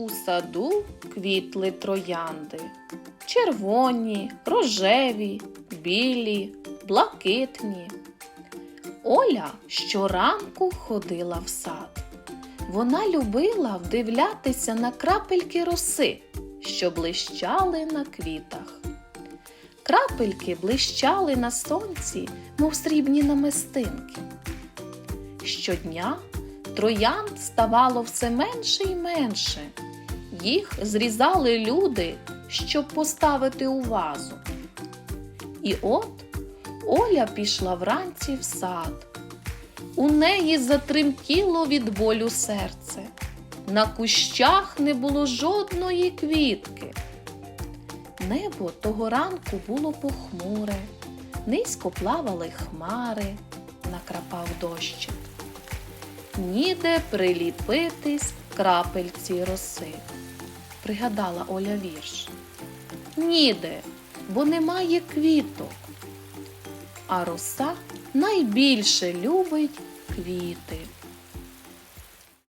У саду квітли троянди. Червоні, рожеві, білі, блакитні. Оля щоранку ходила в сад. Вона любила вдивлятися на крапельки роси, що блищали на квітах. Крапельки блищали на сонці, мов срібні намистинки. Щодня троянд ставало все менше і менше. Їх зрізали люди, щоб поставити у вазу. І от Оля пішла вранці в сад. У неї затремтіло від болю серце. На кущах не було жодної квітки. Небо того ранку було похмуре, низько плавали хмари, накрапав дощик. Ніде приліпитись крапельці роси. Пригадала Оля вірш. Ніде, бо немає квіток. А роса найбільше любить квіти.